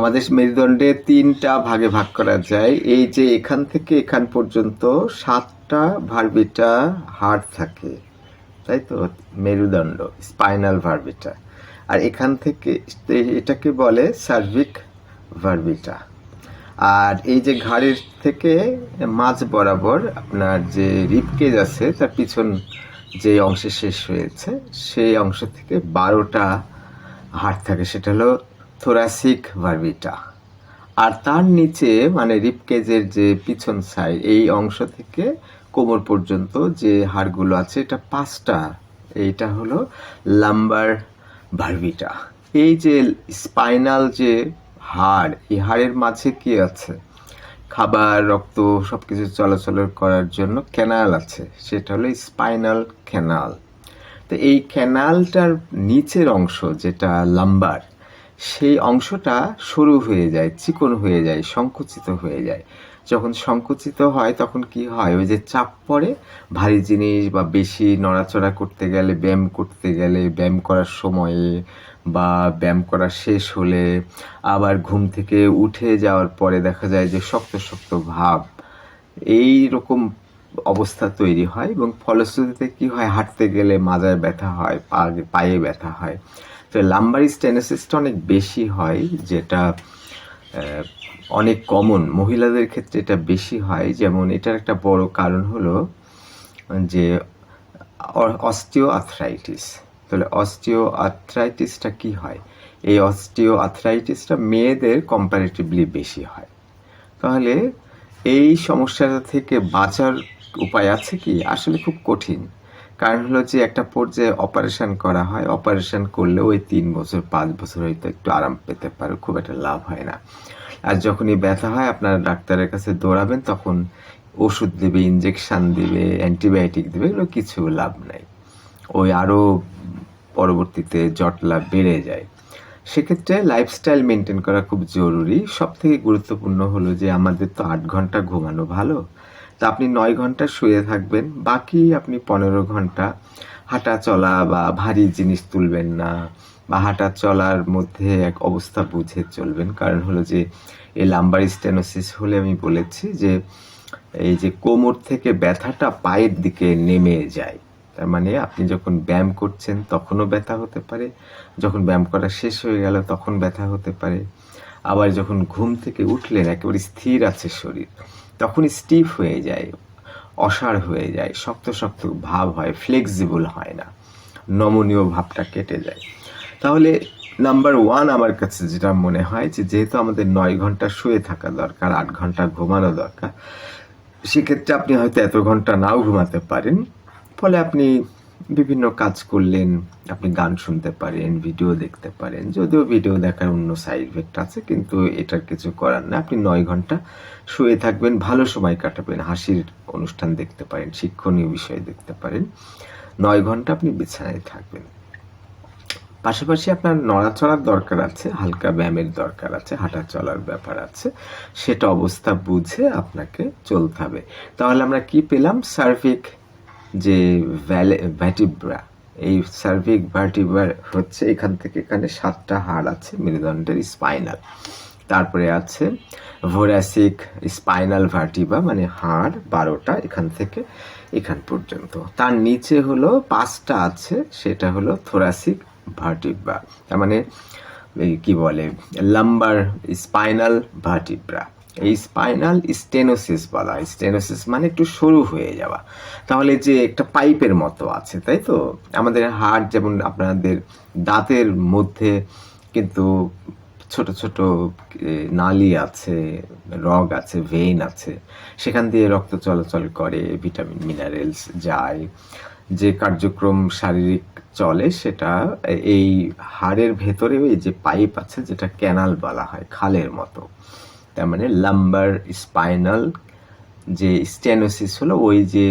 আমাদের মেরুদণ্ডে তিনটা ভাগে ভাগ করা যায়। এই যে এখান থেকে এখান পর্যন্ত সাতটা ভার্বিটা হাড় থাকে, তাই তো? মেরুদণ্ড, স্পাইনাল ভার্বিটা। আর এখান থেকে এটাকে বলে সার্ভিক ভার্বিটা। আর এই যে ঘাড়ের থেকে মাঝ বরাবর আপনার যে রিপকেজ আছে, তার পিছন যে অংশে শেষ হয়েছে, সেই অংশ থেকে বারোটা হাড় থাকে। সেটা হলো থোরাসিক ভার্বিটা আর তার নিচে মানে রিপকেজের যে পিছন সাইড এই অংশ থেকে কোমর পর্যন্ত যে হাড়গুলো আছে, এটা পাঁচটা। এইটা হলো লাম্বার ভার্বিটা এই যে স্পাইনাল যে হাড়, এই হাড়ের মাঝে কি আছে? খাবার, রক্ত সব কিছু চলাচল করার জন্য ক্যানাল আছে। সেটা হলো স্পাইনাল ক্যানাল তো এই ক্যানালটার নিচের অংশ, যেটা লাম্বার সেই অংশটা সরু হয়ে যায়, চিকন হয়ে যায়, সংকুচিত হয়ে যায়। যখন সংকুচিত হয়, তখন কি হয়? ওই যে চাপ পড়ে, ভারী জিনিস বা বেশি নড়াচড়া করতে গেলে, ব্যায়াম করতে গেলে, ব্যায়াম করার সময়ে বা ব্যায়াম করা শেষ হলে, আবার ঘুম থেকে উঠে যাওয়ার পরে দেখা যায় যে শক্ত শক্ত ভাব। এই রকম অবস্থা তৈরি হয় এবং ফলশ্রুতিতে কি হয়? হাঁটতে গেলে মাজায় ব্যথা হয় পা পায়ে ব্যথা হয়। তো লাম্বার স্টেনোসিসটা অনেক বেশি হয়, যেটা অনেক কমন মহিলাদের ক্ষেত্রে এটা বেশি হয়। যেমন এটার একটা বড় কারণ হলো যে অস্টিও আর্থ্রাইটিস তাহলে অস্টিও আর্থ্রাইটিসটা কি হয়? এই অস্টিও আর্থ্রাইটিসটা মেয়েদের কম্পারেটিভলি বেশি হয়। তাহলে এই সমস্যাটা থেকে বাঁচার উপায় আছে কি? আসলে খুব কঠিন। কারণ হলো যে একটা পর্যায়ে অপারেশন করা হয় অপারেশন করলে ওই তিন বছর, পাঁচ বছর হয়তো একটু আরাম পেতে পারে, খুব একটা লাভ হয় না। আর যখনই ব্যথা হয়, আপনারা ডাক্তারের কাছে দৌড়াবেন, তখন ওষুধ দেবে ইঞ্জেকশন দেবে অ্যান্টিবায়োটিক দেবে, এগুলো কিছু লাভ নাই। ওই আরও পরবর্তীতে জটলা বেড়ে যায়। সেক্ষেত্রে লাইফস্টাইল মেনটেন করা খুব জরুরি। সব থেকে গুরুত্বপূর্ণ হলো যে আমাদের তো আট ঘণ্টা ঘুমানো ভালো। তা আপনি নয় ঘণ্টা শুয়ে থাকবেন, বাকি আপনি পনেরো ঘণ্টা হাঁটা চলা বা ভারী জিনিস তুলবেন না বা হাঁটা চলার মধ্যে এক অবস্থা বুঝে চলবেন। কারণ হলো যে, এই লাম্বার স্টেনোসিস হলে আমি বলেছি যে, এই যে কোমর থেকে ব্যথাটা পায়ের দিকে নেমে যায়। তার মানে আপনি যখন ব্যায়াম করছেন তখনও ব্যথা হতে পারে, যখন ব্যায়াম করা শেষ হয়ে গেল তখন ব্যথা হতে পারে। আবার যখন ঘুম থেকে উঠলেন, একেবারে স্থির আছে শরীর তখন স্টিফ হয়ে যায় অসার হয়ে যায়, শক্ত শক্ত ভাব হয় ফ্লেক্সিবল হয় না, নমনীয় ভাবটা কেটে যায়। তাহলে নাম্বার ওয়ান আমার কাছে যেটা মনে হয় যে, যেহেতু আমাদের নয় ঘণ্টা শুয়ে থাকা দরকার, আট ঘণ্টা ঘুমানো দরকার, সেক্ষেত্রে আপনি হয়তো এত ঘণ্টা নাও ঘুমাতে পারেন, ফলে আপনি বিভিন্ন কাজ করলেন, আপনি গান শুনতে পারেন ভিডিও দেখতে পারেন, যদিও ভিডিও দেখার অন্য সাইড ইফেক্ট আছে, কিন্তু এটার কিছু করার না। আপনি নয় ঘণ্টা শুয়ে থাকবেন, ভালো সময় কাটাবেন, হাসির অনুষ্ঠান দেখতে পারেন, শিক্ষণীয় বিষয় দেখতে পারেন। নয় ঘণ্টা আপনি বিছানায় থাকবেন। পাশাপাশি আপনার নড়াচড়ার দরকার আছে, হালকা ব্যায়ামের দরকার আছে, হাঁটা চলার ব্যাপার আছে, সেটা অবস্থা বুঝে আপনাকে চলতে হবে। তাহলে আমরা কি পেলাম? সার্ভিক যে ভ্যালে ভ্যাটিব্রা এই সার্ভিক ভার্টিব্রা হচ্ছে এখান থেকে এখানে সাতটা হাড় আছে, মেরুদণ্ডের স্পাইনাল তারপরে আছে ভোরাসিক স্পাইনাল ভার্টিবা মানে হাড় বারোটা এখান থেকে এখান পর্যন্ত। তার নিচে হলো পাঁচটা আছে, সেটা হলো থোরাসিক ভার্টিব্রা তার মানে কি বলে লাম্বার স্পাইনাল ভার্টিব্রা এই স্পাইনাল স্টেনোসিস বলা হয়। স্টেনোসিস মানে একটু সরু হয়ে যাওয়া। তাহলে যে একটা পাইপের মতো আছে, তাই তো? আমাদের হাড় যেমন আপনাদের দাঁতের মধ্যে কিন্তু ছোট ছোট নালি আছে, রগ আছে ভেইন আছে, সেখান দিয়ে রক্ত চলাচল করে ভিটামিন মিনারেলস যায়। যে কার্যক্রম শারীরিক চলে সেটা এই হাড়ের ভেতরে ওই যে পাইপ আছে, যেটা ক্যানাল বলা হয়, খালের মতো। তার মানে লাম্বার স্পাইনাল যে স্টেনোসিস হলো, ওই যে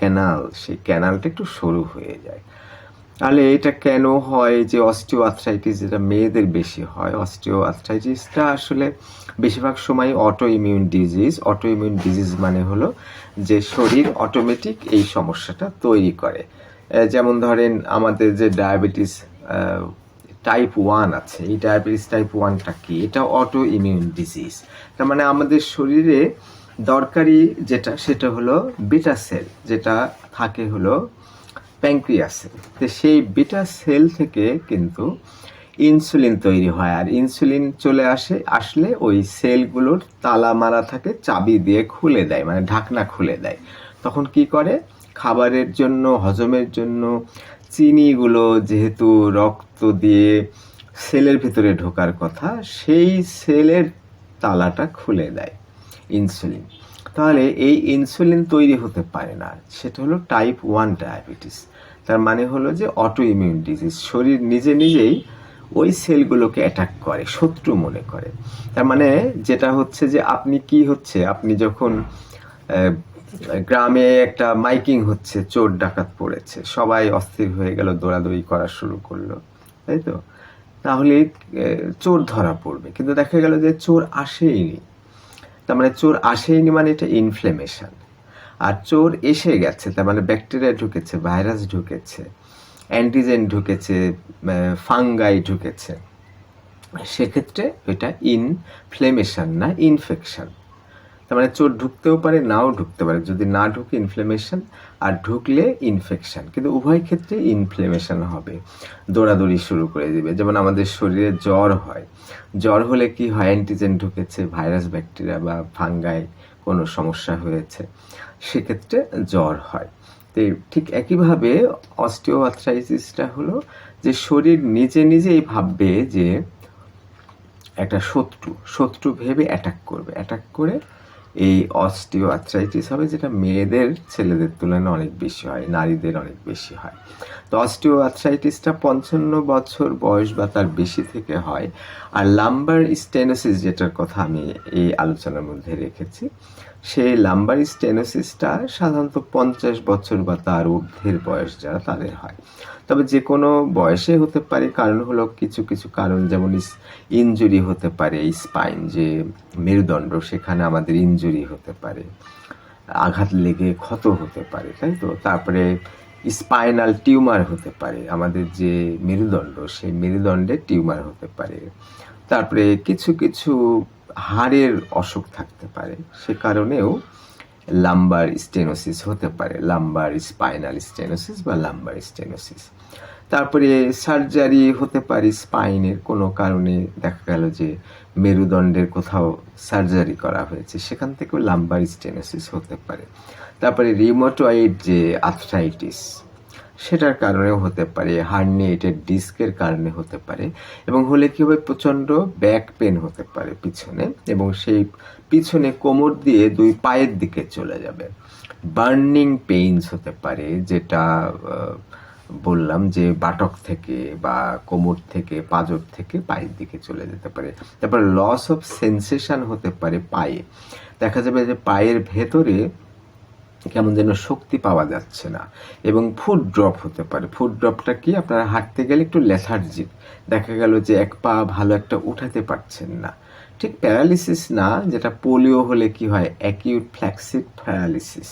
ক্যানাল সেই ক্যানালটা একটু সরু হয়ে যায়। তাহলে এটা কেন হয় যে অস্টিও আর্থ্রাইটিস যেটা মেয়েদের বেশি হয় অস্টিও আর্থ্রাইটিসটা আসলে বেশিরভাগ সময় auto immune disease auto immune disease মানে হলো যে শরীর অটোমেটিক এই সমস্যাটা তৈরি করে। যেমন ধরেন আমাদের যে ডায়াবেটিস টাইপ ওয়ান আছে। এই ডায়াবেটিস টাইপ ওয়ানটা কি? এটা অটো ইমিউন ডিজিজ তার মানে আমাদের শরীরে দরকারি যেটা, সেটা হলো বিটা সেল যেটা থাকে হলো প্যাঙ্ক্রিয়াসে তো সেই বিটা সেল থেকে কিন্তু ইনসুলিন তৈরি হয়। আর ইনসুলিন চলে আসে, আসলে ওই সেলগুলোর তালা মারা থাকে, চাবি দিয়ে খুলে দেয় মানে ঢাকনা খুলে দেয়। তখন কি করে? খাবারের জন্য, হজমের জন্য চিনিগুলো যেহেতু রক্ত দিয়ে সেলের ভিতরে ঢোকার কথা, সেই সেলের তালাটা খুলে দেয় ইনসুলিন। তাহলে এই ইনসুলিন তৈরি হতে পারে না, সেটা হলো টাইপ ওয়ান ডায়াবেটিস তার মানে হলো যে অটো ইমিউন ডিজিজ শরীর নিজে নিজেই ওই সেলগুলোকে অ্যাটাক করে, শত্রু মনে করে। তার মানে যেটা হচ্ছে যে আপনি কি হচ্ছে, আপনি যখন গ্রামে একটা মাইকিং হচ্ছে, চোর ডাকাত পড়েছে। সবাই অস্থির হয়ে গেল, দৌড়াদৌড়ি করা শুরু করল। তাই তো? তাহলে চোর ধরা পড়বে। কিন্তু দেখা গেল যে চোর আসেইনি। তার মানে চোর আসেইনি মানে এটা ইনফ্লেমেশন আর চোর এসে গেছে, তার মানে ব্যাকটেরিয়া ঢুকেছে ভাইরাস ঢুকেছে অ্যান্টিজেন ঢুকেছে ফাঙ্গাই ঢুকেছে। সেক্ষেত্রে এটা ইনফ্লেমেশন না ইনফেকশন তার মানে চোর ঢুকতেও পারে, নাও ঢুকতে পারে। যদি না ঢুকে ইনফ্লেমেশন আর ঢুকলে ইনফেকশন কিন্তু উভয় ক্ষেত্রে ইনফ্লেমেশন হবে। দৌড়াদৌড়ি শুরু করে দিবে। যেমন আমাদের শরীরে জ্বর হয়। জ্বর হলে কি হয়? অ্যান্টিজেন ঢুকেছে ভাইরাস ব্যাকটেরিয়া বা ফাঙ্গাই কোনো সমস্যা হয়েছে। সেক্ষেত্রে জ্বর হয়। তো ঠিক একইভাবে অস্টিও আর্থ্রাইটিসটা হলো যে শরীর নিজে নিজেই ভাববে যে একটা শত্রু শত্রু ভেবে অ্যাটাক করবে। অ্যাটাক করে এই অস্টিও আর্থ্রাইটিস হবে যেটা মেয়েদের, ছেলেদের তুলনায় অনেক বেশি হয়, নারীদের অনেক বেশি হয়। তো অস্টিও আর্থ্রাইটিসটা পঞ্চান্ন বছর বয়স বা তার বেশি থেকে হয়। আর লাম্বার স্টেনোসিস যেটার কথা আমি এই আলোচনার মধ্যে রেখেছি, সেই লাম্বার স্টেনোসিসটা সাধারণত পঞ্চাশ বছর বা তার ঊর্ধ্বের বয়স যারা, তাদের হয়। তবে যে কোনো বয়সে হতে পারে, কারণ হলো কিছু কিছু কারণ, যেমন ইনজুরি হতে পারে স্পাইন যে মেরুদণ্ড, সেখানে আমাদের ইনজুরি হতে পারে, আঘাত লেগে ক্ষত হতে পারে, তাই তো? তারপরে স্পাইনাল টিউমার হতে পারে, আমাদের যে মেরুদণ্ড, সেই মেরুদণ্ডে টিউমার হতে পারে। তারপরে কিছু কিছু হাড়ের অসুখ থাকতে পারে, সে কারণেও লাম্বার স্টেনোসিস হতে পারে লাম্বার স্পাইনাল স্টেনোসিস বা লাম্বার স্টেনোসিস তারপরে সার্জারি হতে পারে স্পাইনের কোনো কারণে দেখা গেল যে মেরুদণ্ডের কোথাও সার্জারি করা হয়েছে, সেখান থেকেও লাম্বার স্টেনোসিস হতে পারে। তারপরে রিমোটয়েড যে আর্থ্রাইটিস সেটার কারণেও হতে পারে হার্নিয়েটেড ডিস্কের কারণে হতে পারে এবং হলে কী হবে? প্রচণ্ড ব্যাক পেন হতে পারে পিছনে এবং সেই পিছনে কোমর দিয়ে দুই পায়ের দিকে চলে যাবে। বার্নিং পেইনস হতে পারে যেটা বললাম যে বাটক থেকে বা কোমর থেকে, পাজর থেকে পায়ের দিকে চলে যেতে পারে। তারপর লস অফ সেন্সেশন হতে পারে পায়ে। দেখা যাবে যে পায়ের ভেতরে কেমন যেন শক্তি পাওয়া যাচ্ছে না। এবং ফুড ড্রপ হতে পারে। ফুড ড্রপটা কি? আপনারা হাঁটতে গেলে একটু লেথার্জিক দেখা গেল যে এক পা ভালো একটা উঠাতে পারছেন না। ঠিক প্যারালিসিস না, যেটা পোলিও হলে কি হয়? অ্যাকিউট ফ্ল্যাক্সিড প্যারালিসিস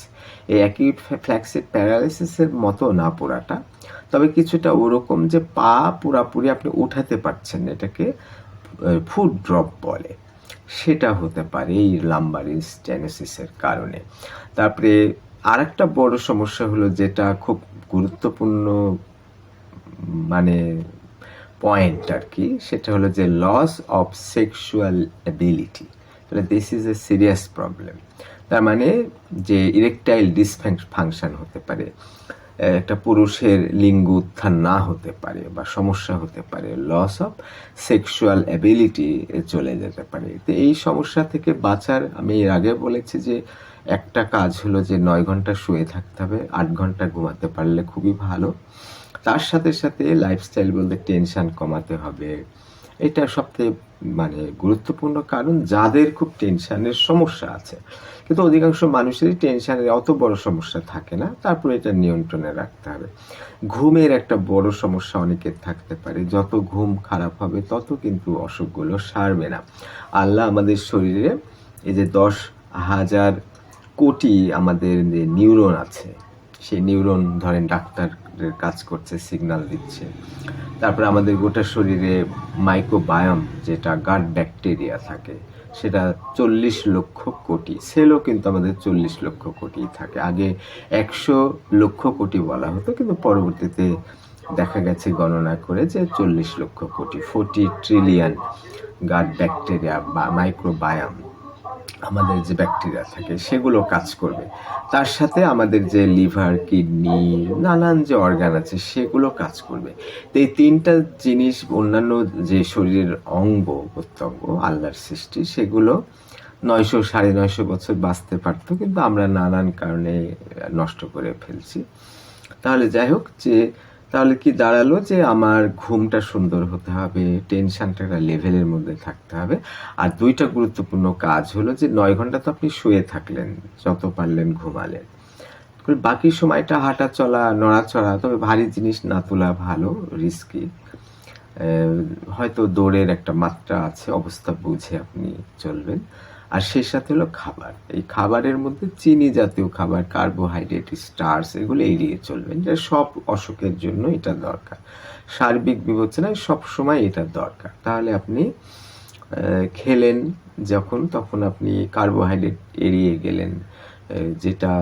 এই অ্যাকিউট ফ্ল্যাক্সিড প্যারালিসিসের মতো না পুরাটা তবে কিছুটা ওরকম যে পা পুরাপুরি আপনি উঠাতে পারছেন এটাকে ফুড ড্রপ বলে। সেটা হতে পারে এই লাম্বার স্টেনোসিসের কারণে। তারপরে আরেকটা বড় সমস্যা হলো যেটা খুব গুরুত্বপূর্ণ মানে পয়েন্ট আর কি সেটা হলো যে লস অফ সেক্সুয়াল অ্যাবিলিটি তাহলে this is a serious problem তার মানে যে ইরেকটাইল ডিসফাংশন হতে পারে। একটা পুরুষের লিঙ্গ উত্থান না হতে পারে বা সমস্যা হতে পারে লস অফ সেক্সুয়াল অ্যাবিলিটি চলে যেতে পারে। তো এই সমস্যা থেকে বাঁচার, আমি এর আগে বলেছি যে একটা কাজ হলো যে নয় ঘণ্টা শুয়ে থাকতে হবে, আট ঘণ্টা ঘুমাতে পারলে খুবই ভালো। তার সাথে সাথে লাইফস্টাইল বলতে টেনশান কমাতে হবে। এটা সবথেকে মানে গুরুত্বপূর্ণ কারণ যাদের খুব টেনশনের সমস্যা আছে। কিন্তু অধিকাংশ মানুষেরই টেনশনের অত বড় সমস্যা থাকে না, তারপরে এটা নিয়ন্ত্রণে রাখতে হবে। ঘুমের একটা বড় সমস্যা অনেকের থাকতে পারে। যত ঘুম খারাপ হবে, তত কিন্তু অসুখগুলো সারবে না। আল্লাহ আমাদের শরীরে এই যে দশ হাজার কোটি আমাদের যে নিউরন আছে, সেই নিউরন ধরেন ডাক্তার কাজ করছে সিগন্যাল দিচ্ছে। তারপরে আমাদের গোটা শরীরে মাইক্রোবায়োম যেটা গার্ড ব্যাকটেরিয়া থাকে, সেটা চল্লিশ লক্ষ কোটি সেলও কিন্তু আমাদের চল্লিশ লক্ষ কোটি থাকে। আগে একশো লক্ষ কোটি বলা হতো, কিন্তু পরবর্তীতে দেখা গেছে গণনা করে যে চল্লিশ lakh crore forty trillion guard bacteria বা মাইক্রোবায়াম আমাদের যে ব্যাকটেরিয়া থাকে, সেগুলো কাজ করবে। তার সাথে আমাদের যে লিভার, কিডনি, নানান যে অর্গান আছে, সেগুলো কাজ করবে। তো এই তিনটা জিনিস, অন্যান্য যে শরীরের অঙ্গ প্রত্যঙ্গ, আল্লাহর সৃষ্টি, সেগুলো নয়শো, সাড়ে নয়শো বছর বাঁচতে পারতো, কিন্তু আমরা নানান কারণে নষ্ট করে ফেলছি। তাহলে যাই হোক যে তাহলে কি দাঁড়াল যে আমার ঘুমটা সুন্দর হতে হবে টেনশনটা একটা লেভেলের মধ্যে থাকতে হবে? আর দুইটা গুরুত্বপূর্ণ কাজ হলো যে নয় ঘণ্টা তো আপনি শুয়ে থাকলেন, যত পারলেন ঘুমালেন। বাকি সময়টা হাঁটা চলা, নড়াচড়া, তবে ভারী জিনিস না তোলা ভালো রিস্কি হয়তো দৌড়ের একটা মাত্রা আছে, অবস্থা বুঝে আপনি চলবেন। আর সেই সাথে হলো খাবার। এই খাবারের মধ্যে চিনি জাতীয় খাবার কার্বোহাইড্রেট স্টার্স এগুলো এড়িয়ে চলবেন যে সব অসুখের জন্য এটা দরকার। সার্বিক বিবেচনায় সব সময় এটা দরকার। তাহলে আপনি খেলেন যখন, তখন আপনি কার্বোহাইড্রেট এড়িয়ে গেলেন। যেটা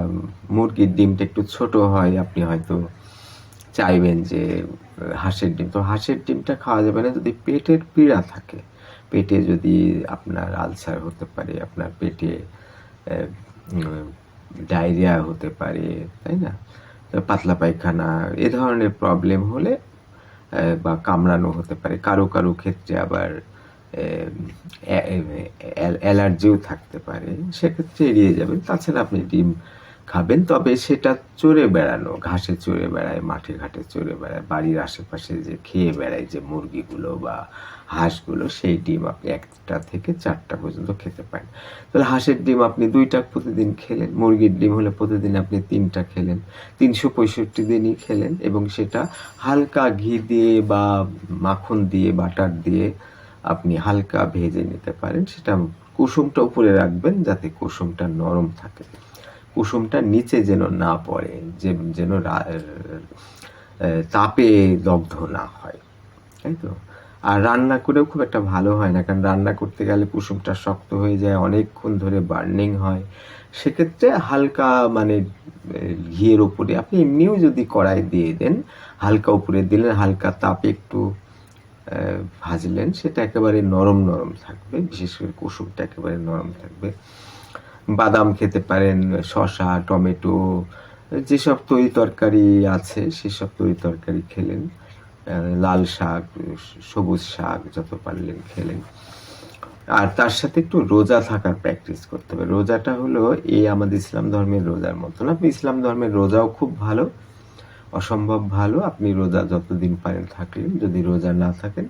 মুরগির ডিমটা একটু ছোট হয়, আপনি হয়তো চাইবেন যে হাঁসের ডিম। তো হাঁসের ডিমটা খাওয়া যাবে না যদি পেটের পীড়া থাকে। পেটে যদি আপনার আলসার হতে পারে, আপনার পেটে ডায়রিয়া হতে পারে, তাই না? পাতলা পায়খানা, এ ধরনের প্রবলেম হলে বা কামড়ানো হতে পারে। কারও কারও ক্ষেত্রে আবার অ্যালার্জিও থাকতে পারে। সেক্ষেত্রে এড়িয়ে যাবেন। তাছাড়া আপনি ডিম খাবেন, তবে সেটা চড়ে বেড়ানো, ঘাসে চড়ে বেড়ায়, মাঠে ঘাটে চড়ে বেড়ায়, বাড়ির আশেপাশে যে খেয়ে বেড়ায় যে মুরগিগুলো বা হাঁসগুলো, সেই ডিম আপনি একটা থেকে চারটা পর্যন্ত খেতে পারেন। তাহলে হাঁসের ডিম আপনি দুইটা প্রতিদিন খেলেন, মুরগির ডিম হলে প্রতিদিন আপনি তিনটা খেলেন, তিনশো পঁয়ষট্টি দিনই খেলেন এবং সেটা হালকা ঘি দিয়ে বা মাখন দিয়ে, বাটার দিয়ে আপনি হালকা ভেজে নিতে পারেন, সেটা কুসুমটা উপরে রাখবেন যাতে কুসুমটা নরম থাকে। কুসুমটা নিচে যেন না পড়ে, যে যেন তাপে দগ্ধ না হয়। তাই তো? আর রান্না করেও খুব একটা ভালো হয় না, কারণ রান্না করতে গেলে কুসুমটা শক্ত হয়ে যায়, অনেকক্ষণ ধরে বার্নিং হয়। সেক্ষেত্রে হালকা মানে ঘিয়ের ওপরে আপনি এমনিও যদি কড়াই দিয়ে দেন, হালকা উপরে দিলেন, হালকা তাপে একটু ভাজলেন, সেটা একেবারে নরম নরম থাকবে, বিশেষ করে কুসুমটা একেবারে নরম থাকবে। বাদাম খেতে পারেন শশা টমেটো, যেসব তরি তরকারি আছে সেসব তরি তরকারি খেলেন। লাল শাক, সবুজ শাক যত পারলেন খেলেন। আর তার সাথে একটু রোজা থাকার প্র্যাকটিস করতে হবে। রোজাটা হলো এই আমাদের ইসলাম ধর্মের রোজার মতন আপনি ইসলাম ধর্মের রোজাও খুব ভালো, অসম্ভব ভালো। আপনি রোজা যতদিন পারেন থাকলেন যদি রোজা না থাকেন,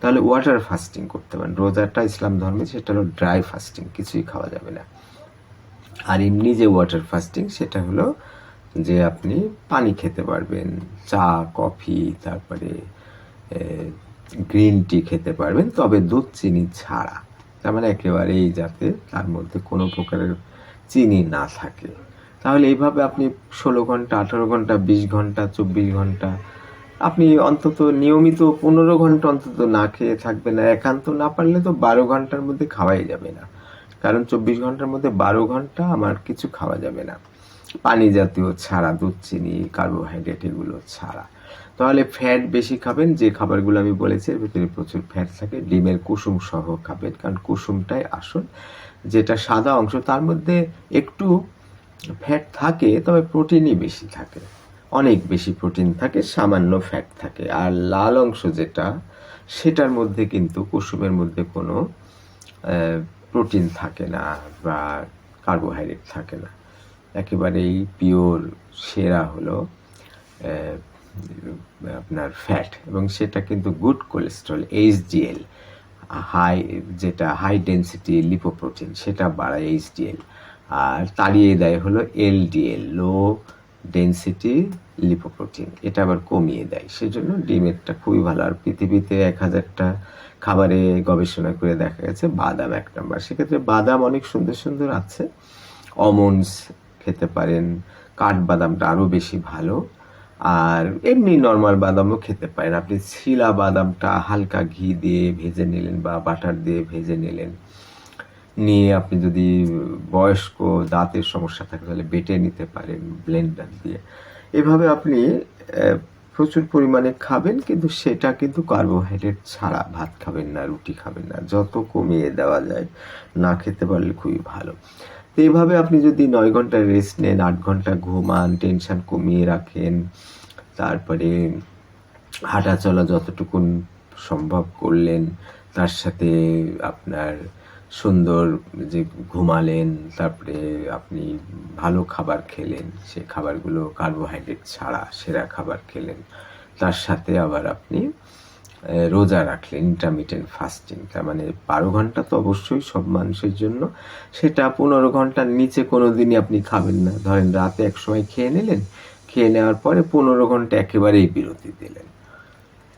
তাহলে ওয়াটার ফাস্টিং করতে পারেন। রোজাটা ইসলাম ধর্মে, সেটা হলো ড্রাই ফাস্টিং কিছুই খাওয়া যাবে না। আর এমনি যে ওয়াটার ফাস্টিং সেটা হলো যে আপনি পানি খেতে পারবেন। চা, কফি, তারপরে গ্রিন টি খেতে পারবেন, তবে দুধ, চিনি ছাড়া। তার মানে একেবারেই যাতে তার মধ্যে কোনো প্রকারের চিনি না থাকে। তাহলে এইভাবে আপনি ষোলো ঘণ্টা, আঠারো ঘণ্টা, বিশ ঘণ্টা, চব্বিশ ঘণ্টা আপনি অন্তত নিয়মিত পনেরো ঘণ্টা অন্তত না খেয়ে থাকবেন। একান্ত না পারলে তো বারো ঘণ্টার মধ্যে খাওয়াই যাবে না। কারণ চব্বিশ ঘণ্টার মধ্যে বারো ঘণ্টা আমার কিছু খাওয়া যাবে না। পানি জাতীয় ছাড়া, দুধ, চিনি কার্বোহাইড্রেট এগুলো ছাড়া। তাহলে ফ্যাট বেশি খাবেন, যে খাবারগুলো আমি বলেছি, এর ভিতরে প্রচুর ফ্যাট থাকে, ডিমের কুসুম সহ খাবেন, কারণ কুসুমটাই আসল, যেটা সাদা অংশ, তার মধ্যে একটু ফ্যাট থাকে, তবে প্রোটিনই বেশি থাকে। অনেক বেশি প্রোটিন থাকে, সামান্য ফ্যাট থাকে। আর লাল অংশ যেটা, সেটার মধ্যে কিন্তু কুসুমের মধ্যে কোনো প্রোটিন থাকে না বা কার্বোহাইড্রেট থাকে না। একেবারেই পিওর সেরা হলো আপনার ফ্যাট এবং সেটা কিন্তু গুড কোলেস্ট্রল এইচডিএল হাই যেটা হাই ডেন্সিটি লিপোপ্রোটিন সেটা বাড়ায় এইচডিএল আর তাড়িয়ে দেয় হলো এলডিএল লো ডেন্সিটি লিপোপ্রোটিন এটা আবার কমিয়ে দেয়। সেজন্য ডিমেরটা খুবই ভালো। আর পৃথিবীতে এক হাজারটা খাবারে গবেষণা করে দেখা গেছে বাদাম এক নম্বর। সেক্ষেত্রে বাদাম অনেক সুন্দর সুন্দর আছে। অমন্ডস খেতে পারেন, কাঠবাদামটা আরও বেশি ভালো। আর এমনি নর্মাল বাদামও খেতে পারেন। আপনি শিলা বাদামটা হালকা ঘি দিয়ে ভেজে নিলেন বা বাটার দিয়ে ভেজে নিলেন। নিয়ে আপনি যদি বয়স্ক দাঁতের সমস্যা থাকে, তাহলে বেটে নিতে পারেন ব্লেন্ডার দিয়ে। এভাবে আপনি প্রচুর পরিমাণে খাবেন, কিন্তু সেটা কিন্তু কার্বোহাইড্রেট ছাড়া ভাত খাবেন না, রুটি খাবেন না। যত কমিয়ে দেওয়া যায়, না খেতে পারলে খুবই ভালো। তো এইভাবে আপনি যদি নয় ঘণ্টা রেস্ট নেন, আট ঘণ্টা ঘুমান টেনশন কমিয়ে রাখেন, তারপরে হাঁটা চলা যতটুকুন সম্ভব করলেন, তার সাথে আপনার সুন্দর যে ঘুমালেন, তারপরে আপনি ভালো খাবার খেলেন, সে খাবারগুলো কার্বোহাইড্রেট ছাড়া সেরা খাবার খেলেন, তার সাথে আবার আপনি রোজা রাখলেন ইন্টারমিডিয়েন্ট ফাস্টিং তার মানে বারো ঘণ্টা তো অবশ্যই সব মানুষের জন্য, সেটা পনেরো ঘণ্টার নিচে কোনো দিনই আপনি খাবেন না। ধরেন রাতে এক সময় খেয়ে নিলেন, খেয়ে নেওয়ার পরে পনেরো ঘণ্টা একেবারেই বিরতি দিলেন।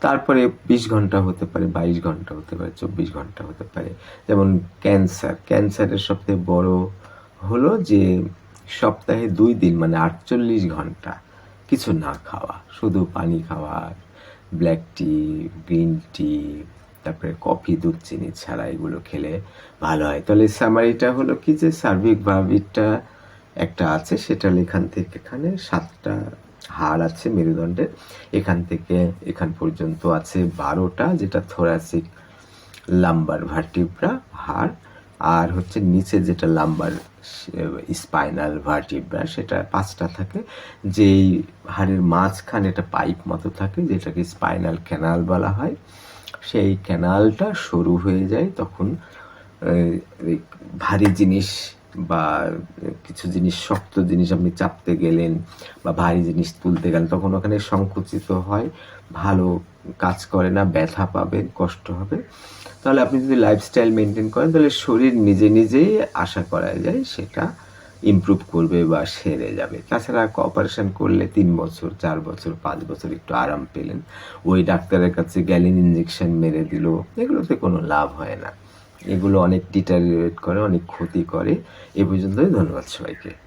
তারপরে বিশ ঘণ্টা হতে পারে, বাইশ ঘণ্টা হতে পারে, চব্বিশ ঘণ্টা হতে পারে। যেমন ক্যান্সার, ক্যান্সারের সবথেকে বড় হলো যে সপ্তাহে দুই দিন মানে আটচল্লিশ ঘণ্টা কিছু না খাওয়া, শুধু পানি খাওয়া, ব্ল্যাক টি, গ্রিন টি, তারপরে কফি, দুধ, চিনি ছাড়া এগুলো খেলে ভালো হয়। তাহলে সামারিটা হলো কি যে সার্বিক ভাবিটা একটা আছে, সেটা এখান থেকে এখানে সাতটা হাড় আছে, মেরুদণ্ডের। এখান থেকে, এখান পর্যন্ত আছে বারোটা, যেটা থোরাসিক লাম্বার ভার্টিব্রা হাড়। আর হচ্ছে নিচে যেটা লাম্বার স্পাইনাল ভার্টিব্রা সেটা পাঁচটা থাকে। যেই হাড়ের মাঝখানে একটা পাইপ মতো থাকে, যেটাকে স্পাইনাল ক্যানাল বলা হয়, সেই ক্যানালটা সরু হয়ে যায়, তখন ভারী জিনিস বা কিছু জিনিস, শক্ত জিনিস আপনি চাপতে গেলেন বা ভারী জিনিস তুলতে গেলেন, তখন ওখানে সংকুচিত হয়, ভালো কাজ করে না, ব্যথা পাবেন কষ্ট হবে। তাহলে আপনি যদি লাইফস্টাইল মেনটেন করেন, তাহলে শরীর নিজে নিজেই আশা করা যায় সেটা ইমপ্রুভ করবে বা সেরে যাবে। তাছাড়া অপারেশন করলে তিন বছর, চার বছর, পাঁচ বছর একটু আরাম পেলেন। ওই ডাক্তারের কাছে গ্যালিন ইঞ্জেকশন মেরে দিল, এগুলোতে কোনো লাভ হয় না। এগুলো অনেক ডিটারিয়েট করে অনেক ক্ষতি করে। এ পর্যন্তই ধন্যবাদ সবাইকে।